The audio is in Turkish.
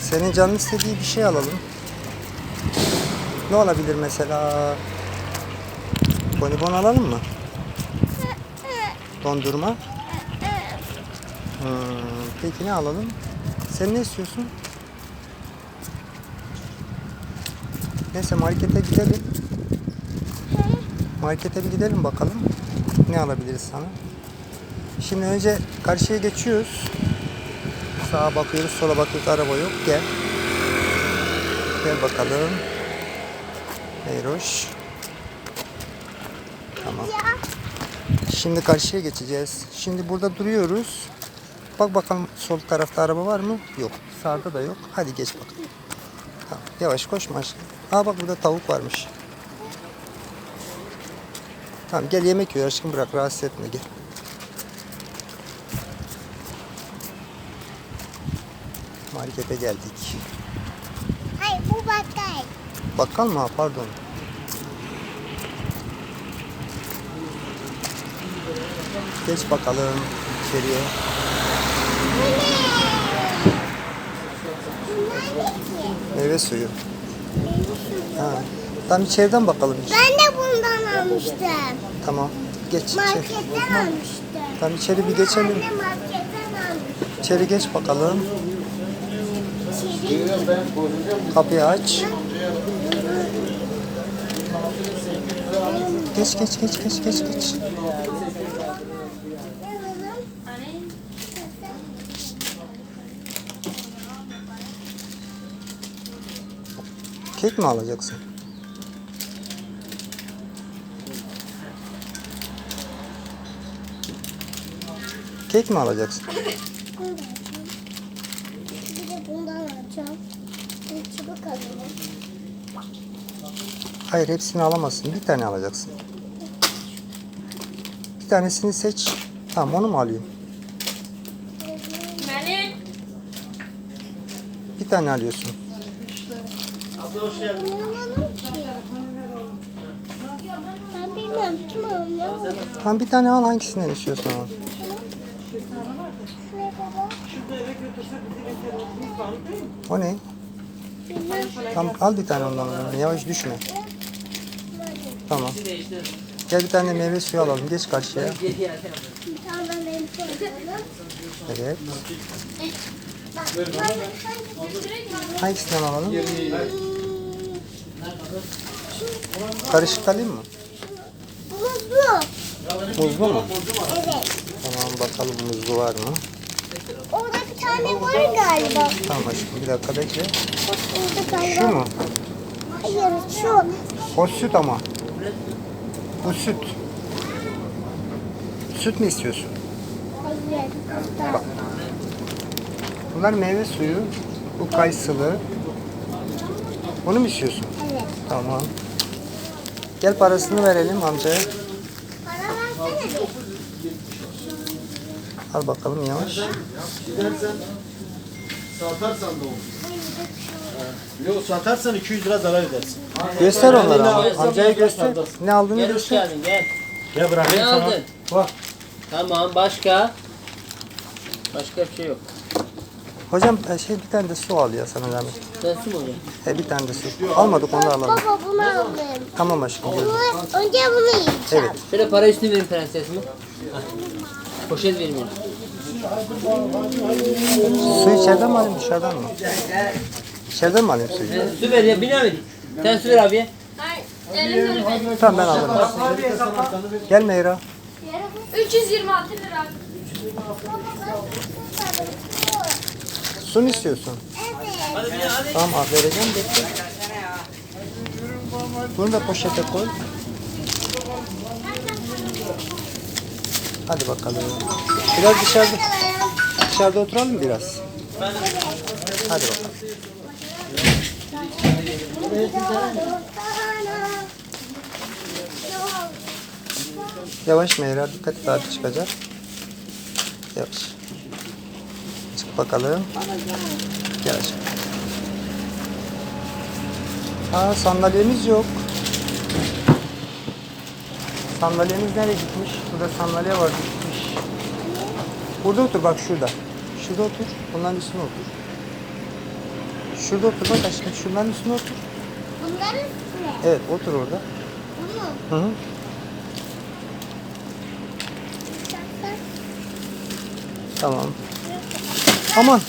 Senin canın istediği bir şey alalım. Ne olabilir mesela? Bonibon alalım mı? Dondurma. Hmm, peki ne alalım? Sen ne istiyorsun? Neyse markete gidelim. Markete bir gidelim bakalım. Ne alabiliriz sana? Şimdi önce karşıya geçiyoruz. Sağa bakıyoruz, sola bakıyoruz. Araba yok. Gel. Gel bakalım. Eyroş. Tamam. Şimdi karşıya geçeceğiz. Şimdi burada duruyoruz. Bak bakalım sol tarafta araba var mı? Yok. Sağda da yok. Hadi geç bakalım. Tamam. Yavaş koşma aşkım. Aa bak burada tavuk varmış. Tamam gel yemek yiyor aşkım bırak rahatsız etme gel. Markete geldik. Hayır bu bakkal. Bakkal mı? Pardon. Geç bakalım içeriye. Meyve suyu. Ha. Tamam içeriden bakalım. Ben de bundan almıştım. Tamam. Geç içeri. Marketten almıştım. Tamam içeri bir geçelim. Anne marketten almış. İçeri geç bakalım. Kapıyı aç. Geç geç geç geç geç geç. Kek mi alacaksın? Kek mi alacaksın? Bundan alacağım. Bir çubuk alalım. Hayır hepsini alamazsın. Bir tane alacaksın. Bir tanesini seç. Tamam onu mu alayım? Benim. Bir tane alıyorsun. Bunu alalım ki. Ben bilmem kim alıyor. Tamam bir tane al hangisinden istiyorsan al. Ne baba? O ne? Tamam al bir tane ondan. Yavaş düşme. Tamam. Gel bir tane meyve suyu alalım. Geç karşıya. Evet. Hangisinden alalım? Karışık alayım mı? Muzlu. Muzlu mu? Evet. Tamam bakalım muzlu var mı? Orada bir tane var galiba. Tamam aşkım bir dakika bekle. Bak orada galiba. Şu mu? Hayır şu. O süt ama. Bu süt. Süt mü istiyorsun? Hayır. Burada. Bunlar meyve suyu. Bu kayısılı. Onu mu istiyorsun? Evet. Tamam. Gel parasını verelim amcaya. Para versene bir. Al bakalım yavaş. Gidersen satarsan da olur. Yok satarsan 200 lira zarar edersin. Göster onlara ama. Amcaya göster. Ne aldığını Gel hoş göster. geldin gel. Ya bırakayım Ne sana. aldın? Bak. Tamam başka? Başka bir şey yok. Hocam e, şey bir tane de su al ya sana zahmet. Sen su mu alacaksın? E bir tane de su. Almadık onu alalım. Baba bunu alayım. Tamam aşkım. gel. Bunu, önce bunu yiyeceğim. Evet. Şöyle para üstü verin prensesime. Poşet bana. Su içeriden mi alayım dışarıdan mı? İçeriden mi alayım suyu? Su ver ya biner miydin? Sen su ver abiye. Tamam ben alırım. Gel Meyra. 326 lira. Su mu istiyorsun? Tamam al vereceğim bekle. Bunu da poşete koy. Hadi bakalım. Biraz dışarıda. Dışarıda oturalım biraz. Hadi bakalım. Yavaş Meyra dikkat et abi çıkacak. Yavaş. Çık bakalım. Gel aşkım. Aa sandalyemiz yok. Sandalyemiz nereye gitmiş? Burada sandalye var gitmiş. Burada otur bak şurada. Şurada otur. Bunların üstüne otur. Şurada otur bak aşkım. Şunların üstüne otur. Bunların üstüne. Evet otur orada. Bunu. Hı hı. Tamam. Aman